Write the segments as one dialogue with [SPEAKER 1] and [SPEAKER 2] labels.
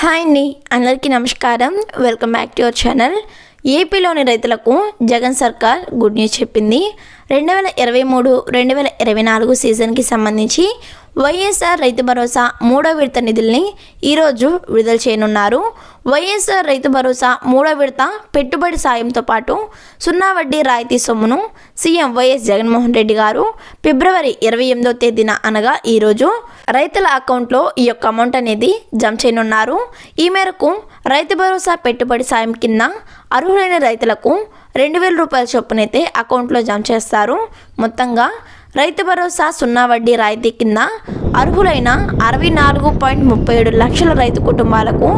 [SPEAKER 1] Hi అండి అందరికీ నమస్కారం. Welcome back to your channel ఏపీలోని రైతులకు జగన్ సర్కార్ గుడ్ న్యూస్ చెప్పింది. రెండు వేల ఇరవై మూడు రెండు వేల ఇరవై నాలుగు సీజన్కి సంబంధించి వైఎస్ఆర్ రైతు భరోసా మూడో విడత నిధుల్ని ఈరోజు విడుదల చేయనున్నారు. వైఎస్ఆర్ రైతు భరోసా మూడో విడత పెట్టుబడి సాయంతో పాటు సున్నా వడ్డీ రాయితీ సొమ్మును సీఎం వైఎస్ జగన్మోహన్ రెడ్డి గారు ఫిబ్రవరి ఇరవై ఎనిమిదో తేదీన అనగా ఈరోజు రైతుల అకౌంట్లో ఈ యొక్క అమౌంట్ అనేది జమ చేయనున్నారు. ఈ మేరకు రైతు భరోసా పెట్టుబడి సాయం కింద అర్హులైన రైతులకు రెండు వేల రూపాయల చొప్పునైతే అకౌంట్లో జమ చేస్తారు. మొత్తంగా రైతు భరోసా సున్నా వడ్డీ రాయితీ కింద అర్హులైన అరవై నాలుగు పాయింట్ ముప్పై ఏడు లక్షల రైతు కుటుంబాలకు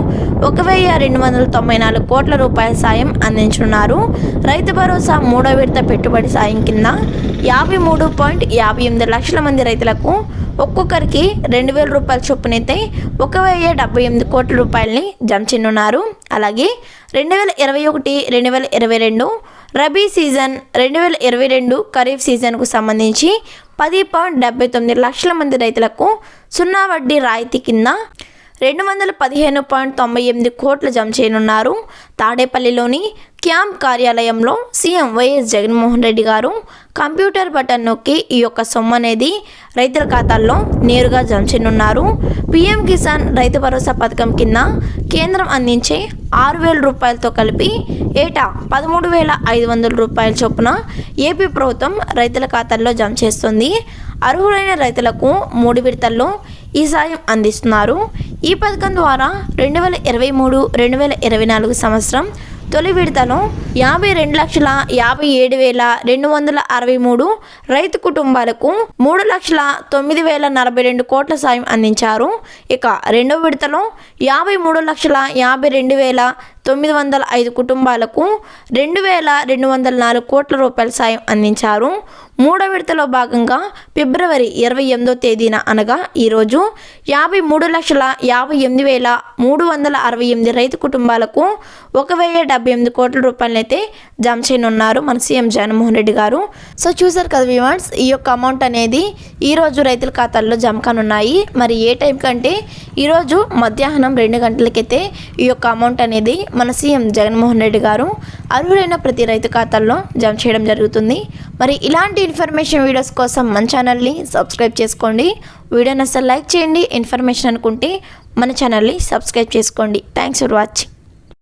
[SPEAKER 1] ఒక వెయ్యి రెండు వందల తొంభై నాలుగు కోట్ల రూపాయల సాయం అందించనున్నారు. రైతు భరోసా మూడో విడత పెట్టుబడి సాయం కింద యాభై మూడు పాయింట్ యాభై ఎనిమిది లక్షల మంది రైతులకు ఒక్కొక్కరికి రెండు వేల రూపాయల చొప్పునైతే ఒక వెయ్యి డెబ్బై ఎనిమిది కోట్ల రూపాయలని జమ చేయనున్నారు. అలాగే రెండు వేల ఇరవై ఒకటి రెండు వేల ఇరవై రెండు రబీ సీజన్ రెండు వేల ఇరవై రెండు ఖరీఫ్ సీజన్కు సంబంధించి పది పాయింట్ డెబ్బై తొమ్మిది లక్షల మంది రైతులకు సున్నా వడ్డీ రాయితీ కింద రెండు వందల పదిహేను పాయింట్ తొంభై ఎనిమిది కోట్లు జమ చేయనున్నారు. తాడేపల్లిలోని క్యాంప్ కార్యాలయంలో సీఎం వైఎస్ జగన్మోహన్ రెడ్డి గారు కంప్యూటర్ బటన్ నొక్కి ఈ యొక్క సొమ్ము అనేది రైతుల ఖాతాల్లో నేరుగా జమ చేయనున్నారు. పీఎం కిసాన్ రైతు భరోసా పథకం కింద కేంద్రం అందించే ఆరు వేల రూపాయలతో కలిపి ఏటా పదమూడు వేల ఐదు వందల రూపాయల చొప్పున ఏపీ ప్రభుత్వం రైతుల ఖాతాల్లో జమ చేస్తుంది. అర్హులైన రైతులకు మూడు విడతల్లో ఈ సాయం అందిస్తున్నారు. ఈ పథకం ద్వారా రెండు వేల ఇరవై మూడు రెండు వేల ఇరవై నాలుగు సంవత్సరం తొలి విడతలో యాభై రెండు లక్షల యాభై ఏడు వేల రెండు వందల అరవై మూడు రైతు కుటుంబాలకు మూడు లక్షల తొమ్మిది వేల నలభై రెండు కోట్ల సాయం అందించారు. ఇక రెండవ విడతలో యాభై మూడు లక్షల యాభై రెండు వేల తొమ్మిది వందల ఐదు కుటుంబాలకు రెండు వేల రెండు వందల నాలుగు కోట్ల రూపాయల సాయం అందించారు. మూడో విడతలో భాగంగా ఫిబ్రవరి ఇరవై ఎనిమిదో తేదీన అనగా ఈరోజు యాభై మూడు లక్షల యాభై ఎనిమిది వేల మూడు వందల అరవై ఎనిమిది రైతు కుటుంబాలకు ఒక వెయ్యి డెబ్బై ఎనిమిది కోట్ల రూపాయలనైతే జమ చేయనున్నారు మన సీఎం జగన్మోహన్ రెడ్డి గారు. సో చూసారు కదా వివాన్స్ ఈ యొక్క అమౌంట్ అనేది ఈరోజు రైతుల ఖాతాల్లో జమ కానున్నాయి. మరి ఏ టైం కంటే ఈరోజు మధ్యాహ్నం రెండు గంటలకైతే ఈ యొక్క అమౌంట్ అనేది మన సీఎం జగన్మోహన్ రెడ్డి గారు అర్హులైన ప్రతి రైతు ఖాతాల్లో జమ చేయడం జరుగుతుంది. మరి ఇలాంటి ఇన్ఫర్మేషన్ వీడియోస్ కోసం మన ఛానల్ని సబ్స్క్రైబ్ చేసుకోండి. వీడియోని అసలు లైక్ చేయండి. ఇన్ఫర్మేషన్ అనుకుంటే మన ఛానల్ని సబ్స్క్రైబ్ చేసుకోండి. Thanks for watching